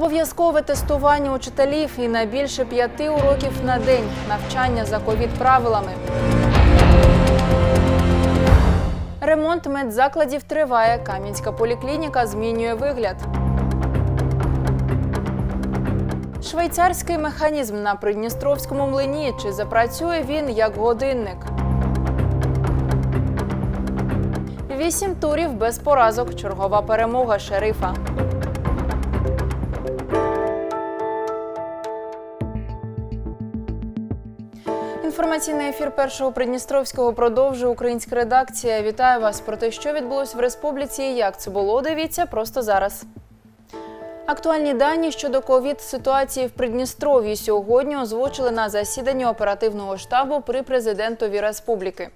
Обов'язкове тестування учителів і на більше п'яти уроків на день навчання за ковід правилами. Ремонт медзакладів триває. Кам'янська поліклініка змінює вигляд. Швейцарський механізм на Придністровському млині. Чи запрацює він як годинник? Вісім турів без поразок. Чергова перемога шерифа. Інформаційний ефір першого Придністровського продовжує українська редакція. Вітаю вас про те, що відбулось в республіці і як це було. Дивіться просто зараз. Актуальні дані щодо ковід ситуації в Придністров'ї сьогодні озвучили на засіданні оперативного штабу при президентові республіки.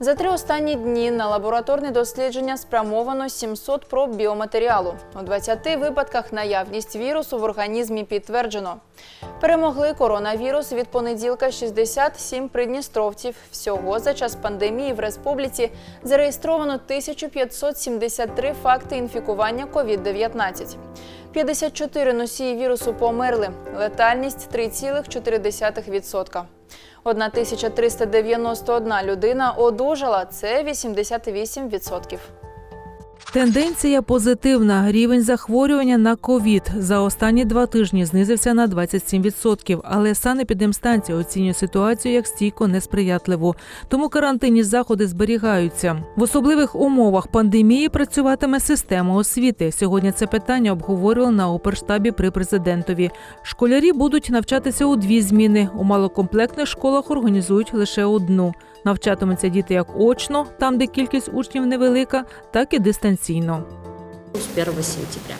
За три останні дні на лабораторне дослідження спрямовано 700 проб біоматеріалу. У 20 випадках наявність вірусу в організмі підтверджено. Перемогли коронавірус від понеділка 67 придністровців. Всього за час пандемії в республіці зареєстровано 1573 факти інфікування COVID-19. 54 носії вірусу померли. Летальність 3,4%. 1391 людина одужала. Це 88%. Тенденція позитивна. Рівень захворювання на ковід за останні два тижні знизився на 27%, але санепідемстанція оцінює ситуацію як стійко несприятливу. Тому карантинні заходи зберігаються. В особливих умовах пандемії працюватиме система освіти. Сьогодні це питання обговорювали на оперштабі при президентові. Школярі будуть навчатися у дві зміни. У малокомплектних школах організують лише одну. Навчатимуться діти як очно, там де кількість учнів невелика, так і дистанційно. с 1 сентября.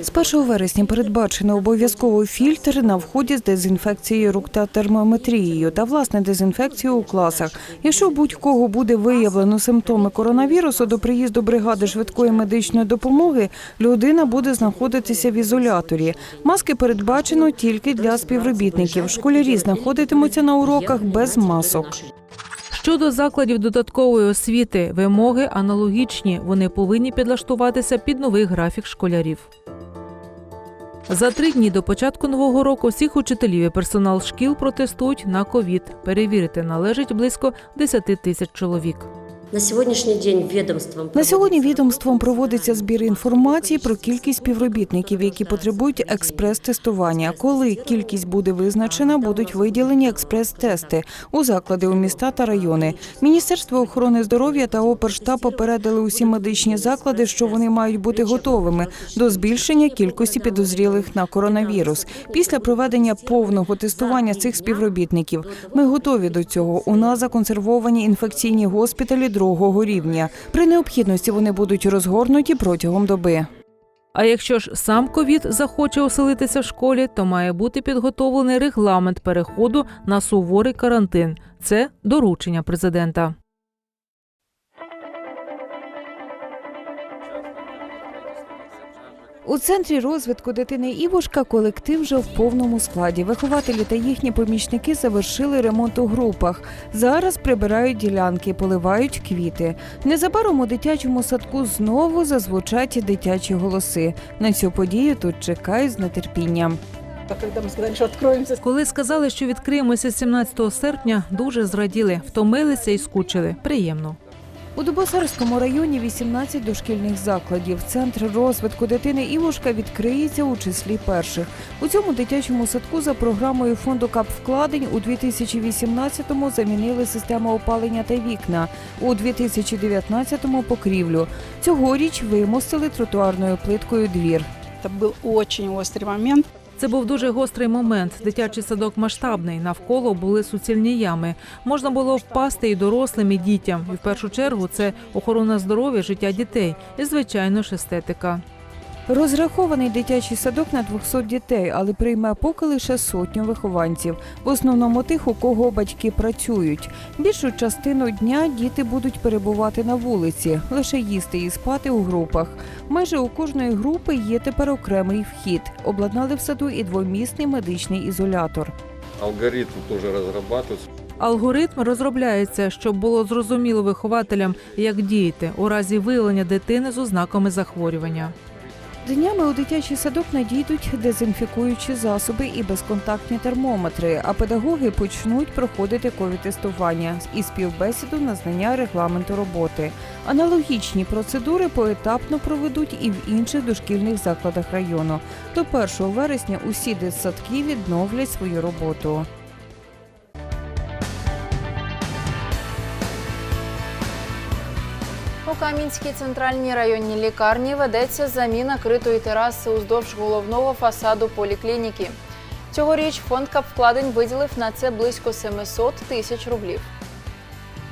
З 1 вересня передбачено обов'язковий фільтр на вході з дезінфекцією рук та термометрією та власне дезінфекцію у класах. Якщо будь-кого буде виявлено симптоми коронавірусу до приїзду бригади швидкої медичної допомоги, людина буде знаходитися в ізоляторі. Маски передбачено тільки для співробітників. Школярі знаходитимуться на уроках без масок. Щодо закладів додаткової освіти, вимоги аналогічні. Вони повинні підлаштуватися під новий графік школярів. За три дні до початку нового року всіх учителів і персонал шкіл протестують на ковід. Перевірити належить близько 10 тисяч чоловік. На сегодняшний день ведомством На сьогодні відомством проводиться збір інформації про кількість співробітників, які потребують експрес-тестування. Коли кількість буде визначена, будуть виділені експрес-тести у заклади у міста та райони. Міністерство охорони здоров'я та Оперштаб попередили усі медичні заклади, що вони мають бути готовими до збільшення кількості підозрілих на коронавірус. Після проведення повного тестування цих співробітників ми готові до цього. У нас законсервовані інфекційні госпіталі другого рівня. При необхідності вони будуть розгорнуті протягом доби. А якщо ж сам ковід захоче оселитися в школі, то має бути підготовлений регламент переходу на суворий карантин. Це доручення президента. У центрі розвитку дитини Івушка колектив вже в повному складі. Вихователі та їхні помічники завершили ремонт у групах. Зараз прибирають ділянки, поливають квіти. Незабаром у дитячому садку знову зазвучать дитячі голоси. На цю подію тут чекають з нетерпінням. Когда мы сказали, что откроемся, Коли сказали, що відкриємося 17 серпня, дуже зраділи, втомилися і скучили. Приємно. У Дубосарському районі 18 дошкільних закладів. Центр розвитку дитини Івушка відкриється у числі перших. У цьому дитячому садку за програмою фонду капвкладень у 2018-му замінили систему опалення та вікна. У 2019-му – покрівлю. Цьогоріч вимостили тротуарною плиткою двір. это был очень острый момент. Це був дуже гострий момент. Дитячий садок масштабний. Навколо були суцільні ями. Можна було впасти і дорослим, і дітям. І в першу чергу це охорона здоров'я, життя дітей і, звичайно ж, естетика. Розрахований дитячий садок на 200 дітей, але прийме поки лише сотню вихованців. В основному тих, у кого батьки працюють. Більшу частину дня діти будуть перебувати на вулиці, лише їсти і спати у групах. Майже у кожної групи є тепер окремий вхід. Обладнали в саду і двомісний медичний ізолятор. Алгоритм тоже разрабатывается. Алгоритм розробляється, щоб було зрозуміло вихователям, як діяти у разі виявлення дитини з ознаками захворювання. Днями у дитячий садок надійдуть дезінфікуючі засоби і безконтактні термометри, а педагоги почнуть проходити ковід-тестування і співбесіду на знання регламенту роботи. Аналогічні процедури поетапно проведуть і в інших дошкільних закладах району. До 1 вересня усі дитсадки відновлять свою роботу. Кам'янській центральній районній лікарні ведеться заміна критої тераси уздовж головного фасаду поліклініки. Цьогоріч фонд капвкладень виділив на це близько 700 тисяч рублів.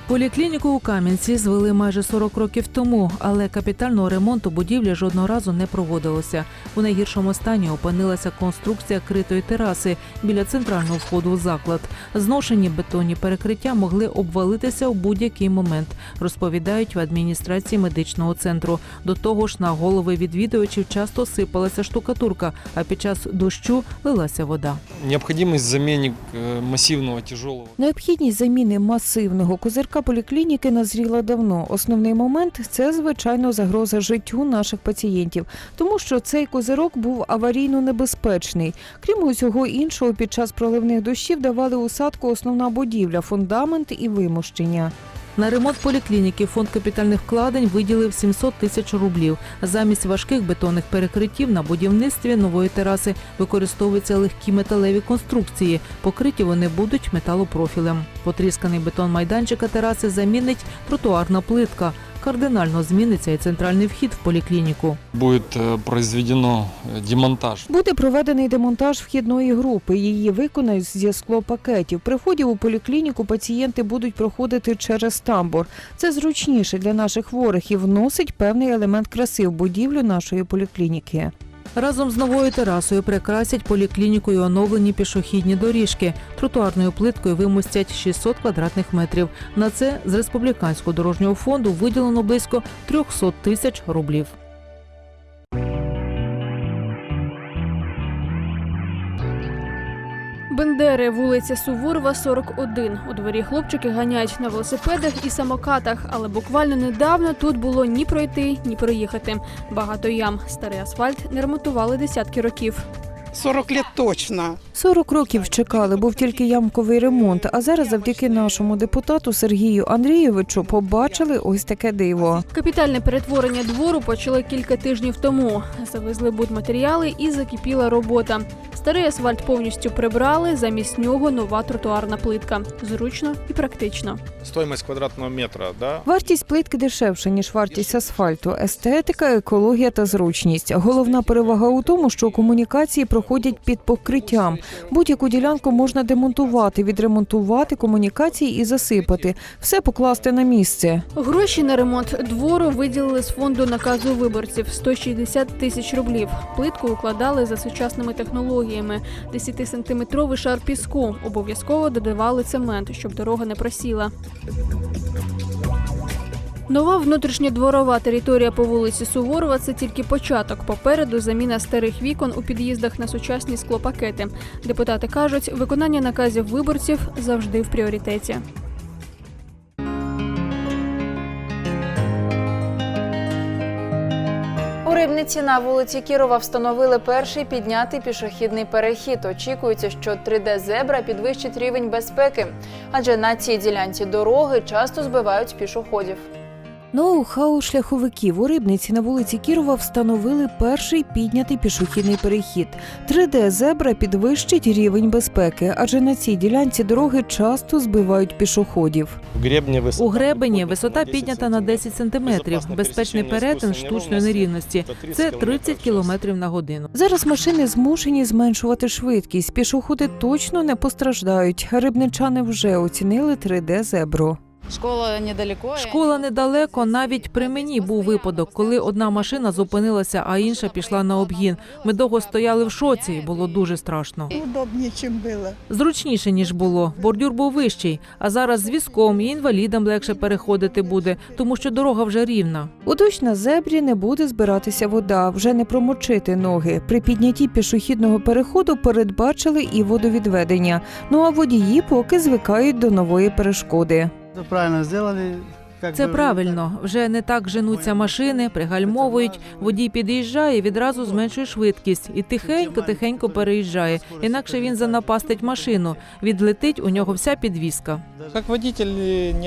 Поліклініку у Кам'янці звели майже 40 років тому, але капітального ремонту будівлі жодного разу не проводилося. У найгіршому стані опинилася конструкція критої тераси біля центрального входу у заклад. Зношені бетонні перекриття могли обвалитися у будь-який момент, розповідають в адміністрації медичного центру. До того ж, на голови відвідувачів часто сипалася штукатурка, а під час дощу лилася вода. Необходимость замены э, массивного тяжелого Необхідність заміни масивного козирка поліклініки назріла давно. Основний момент це звичайно загроза життю наших пацієнтів, тому що цей козирок був аварійно небезпечний. Крім усього іншого, під час проливних дощів давали усадку основна будівля, фундамент і вимощення. На ремонт поліклініки фонд капітальних вкладень виділив 700 тисяч рублів. Замість важких бетонних перекриттів на будівництві нової тераси використовуються легкі металеві конструкції. Покриті вони будуть металопрофілем. Потрісканий бетон майданчика тераси замінить тротуарна плитка. Кардинально зміниться і центральний вхід в поліклініку. Буде э, произведено э, демонтаж. Буде проведений демонтаж вхідної групи. Її виконають зі склопакетів. При вході у поліклініку пацієнти будуть проходити через тамбур. Це зручніше для наших хворих і вносить певний елемент краси в будівлю нашої поліклініки. Разом з новою терасою прикрасять поліклінікою оновлені пішохідні доріжки. Тротуарною плиткою вимостять 600 квадратних метрів. На це з республіканського дорожнього фонду виділено близько 300 тисяч рублів. Бендери, вулиця Суворова, 41. У дворі хлопчики ганяють на велосипедах і самокатах, але буквально недавно тут було ні пройти, ні проїхати. Багато ям. Старий асфальт не ремонтували десятки років. 40 лет точно. 40 років чекали, був тільки ямковий ремонт. А зараз, завдяки нашому депутату Сергію Андрійовичу, побачили ось таке диво. Капітальне перетворення двору почали кілька тижнів тому. Завезли будматеріали і закипіла робота. Старий асфальт повністю прибрали, замість нього нова тротуарна плитка. Зручно і практично. стоимость квадратного метра, да, Вартість плитки дешевша, ніж вартість асфальту. Естетика, екологія та зручність. Головна перевага у тому, що комунікації проходять під покриттям. Будь-яку ділянку можна демонтувати, відремонтувати комунікації і засипати. Все покласти на місце. Гроші на ремонт двору виділили з фонду наказу виборців 160 тисяч рублів. Плитку укладали за сучасними технологіями. 10-сантиметровий шар піску. Обов'язково додавали цемент, щоб дорога не просіла. Нова внутрішньодворова територія по вулиці Суворова це тільки початок. Попереду заміна старих вікон у під'їздах на сучасні склопакети. Депутати кажуть, виконання наказів виборців завжди в пріоритеті. У Рибниці на вулиці Кірова встановили перший піднятий пішохідний перехід. Очікується, що 3D-зебра підвищить рівень безпеки, адже на цій ділянці дороги часто збивають пішоходів. Ноу-хау шляховиків у Рибниці на вулиці Кірова встановили перший піднятий пішохідний перехід. 3D-зебра підвищить рівень безпеки, адже на цій ділянці дороги часто збивають пішоходів. У гребені висота піднята на 10 сантиметрів. Безпечний перетин штучної нерівності. Це 30 кілометрів на годину. Зараз машини змушені зменшувати швидкість. Пішоходи точно не постраждають. Рибничани вже оцінили 3D-зебру. Школа недалеко. Школа недалеко. Навіть при мені був випадок, коли одна машина зупинилася, а інша пішла на обгін. Ми довго стояли в шоці, і було дуже страшно. Удобнее, чем было. Зручніше ніж було. Бордюр був вищий, а зараз з візком і інвалідам легше переходити буде, тому що дорога вже рівна. У дощ на зебрі не буде збиратися вода, вже не промочити ноги. При піднятті пішохідного переходу передбачили і водовідведення. Ну а водії поки звикають до нової перешкоди. Правильно сделали, Це правильно. Вже не так женуться машини, пригальмовують. Водій під'їжджає, відразу зменшує швидкість і тихенько, тихенько переїжджає. Інакше він занапастить машину. Відлетить у нього вся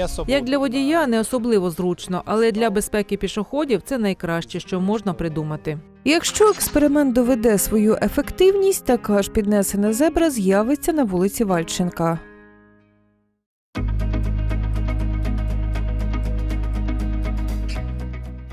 особо. Як для водія не особливо зручно, але для безпеки пішоходів це найкраще, що можна придумати. Якщо експеримент доведе свою ефективність, така ж піднесена зебра з'явиться на вулиці Вальченка.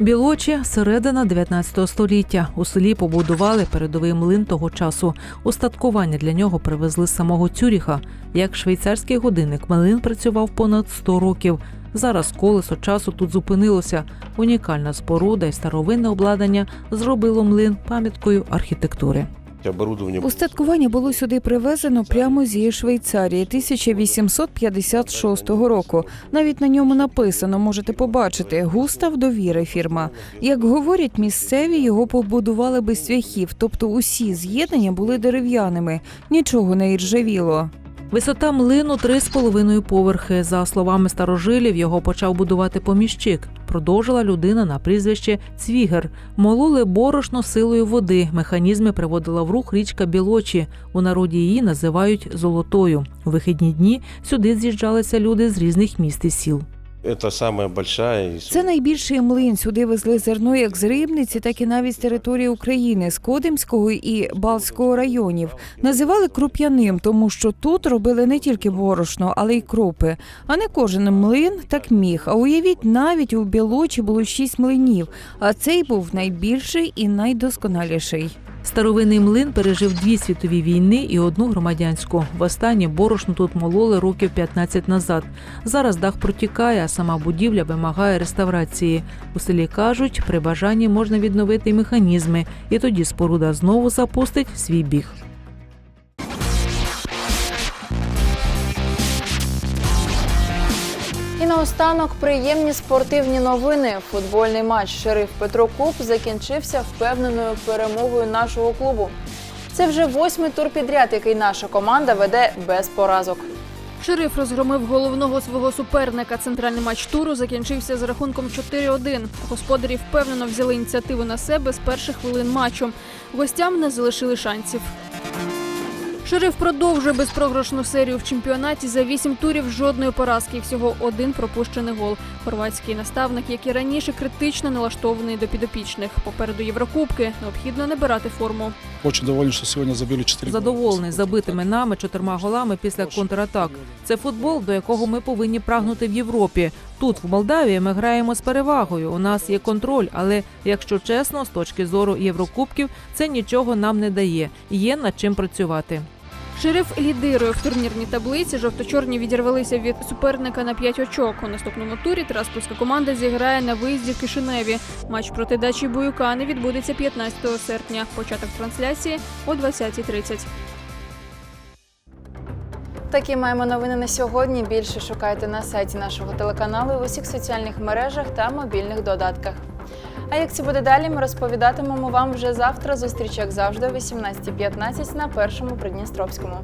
Білочі середина 19 століття. У селі побудували передовий млин того часу. Устаткування для нього привезли з самого Цюріха. Як швейцарський годинник, млин працював понад 100 років. Зараз колесо часу тут зупинилося. Унікальна споруда і старовинне обладнання зробило млин пам'яткою архітектури. Оборудование Устаткування було сюди привезено прямо зі Швейцарії 1856 року. Навіть на ньому написано, можете побачити, Густав довіри фірма. Як говорять місцеві, його побудували без цвяхів, тобто усі з'єднання були дерев'яними, нічого не іржавіло. Висота млину 3,5 поверхи. За словами старожилів, його почав будувати поміщик. Продовжила людина на прізвище Цвігер. Мололи борошно силою води. Механізми приводила в рух річка Білочі. У народі її називають золотою. У вихідні дні сюди з'їжджалися люди з різних міст і сіл. Це найбільший млин. Сюди везли зерно як з Рибниці, так і навіть з території України, з Кодимського і Балтського районів. Називали круп'яним, тому що тут робили не тільки борошно, але й крупи. А не кожен млин так міг. А уявіть, навіть у Білочі було шість млинів, а цей був найбільший і найдосконаліший. Старовинний млин пережив дві світові війни і одну громадянську. Востаннє борошно тут мололи років 15 назад. Зараз дах протікає, а сама будівля вимагає реставрації. У селі кажуть, при бажанні можна відновити механізми, і тоді споруда знову запустить свій біг. Наостанок приємні спортивні новини. Футбольний матч Шериф Петро Куб закінчився впевненою перемогою нашого клубу. Це вже восьмий тур підряд, який наша команда веде без поразок. Шериф розгромив головного свого суперника. Центральний матч туру закінчився з рахунком 4-1. Господарі впевнено взяли ініціативу на себе з перших хвилин матчу. Гостям не залишили шансів. Шериф продовжує безпрограшну серію в чемпіонаті за вісім турів жодної поразки. Всього один пропущений гол. Хорватський наставник, як і раніше, критично налаштований до підопічних. Попереду Єврокубки необхідно набирати форму. Очень доволен, что сегодня забили 4 Задоволений забитими нами чотирма голами після контратак. Це футбол, до якого ми повинні прагнути в Європі. Тут, в Молдавії, ми граємо з перевагою. У нас є контроль, але якщо чесно, з точки зору Єврокубків, це нічого нам не дає. Є над чим працювати. Шериф лідирує в турнірній таблиці. Жовто-чорні відірвалися від суперника на 5 очок. У наступному турі Траспольська команда зіграє на виїзді в Кишиневі. Матч проти дачі Буюкани відбудеться 15 серпня. Початок трансляції о 20.30. Такі маємо новини на сьогодні. Більше шукайте на сайті нашого телеканалу в усіх соціальних мережах та мобільних додатках. А як це буде далі, ми розповідатимемо вам вже завтра. Зустріч, як завжди, о 18.15 на першому Придністровському.